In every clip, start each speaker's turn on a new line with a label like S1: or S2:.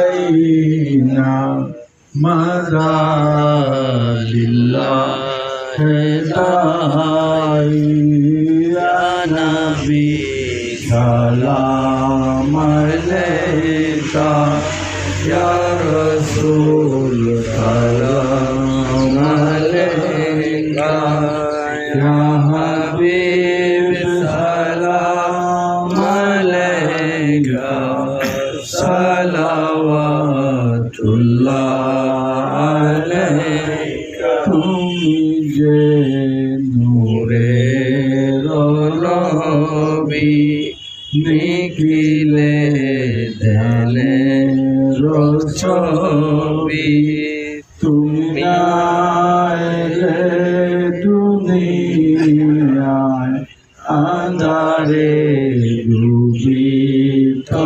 S1: علينا مدى لله داعي يا نبي سلام عليك. يا رسول তুমি যে নূরের রবি নিখিলে দেলে রসবি তুমি আইলে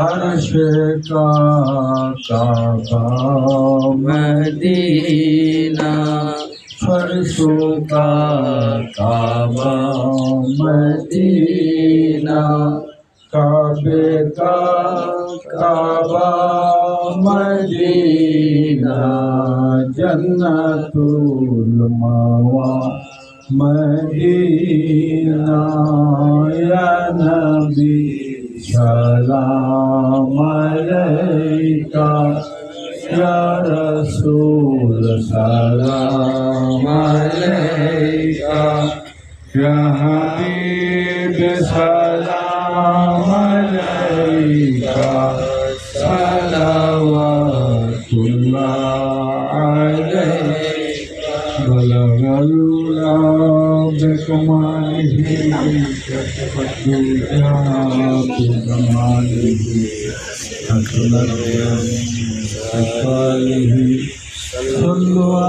S1: अर्श का काबा मदीना फरसों का काबा मदीना काबे का काबा मदीना जन्नतुल मवा, मदीना। अलैका या रसूल सलाम अलैका। या हबीब सलाम अलैका। सलावतुल्लाह अलैका। وآله وسلم وآله صلوا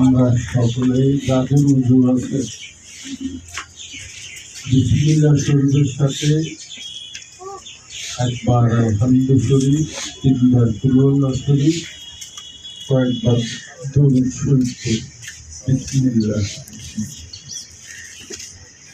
S1: আমরা সকলেই গাছের উজু আছে বিসমিল্লা শরীফের সাথে একবার আলহামদ শরীফ তিনবার কুলুল্লা শরীফ কয়েকবার দৌড় শরীফ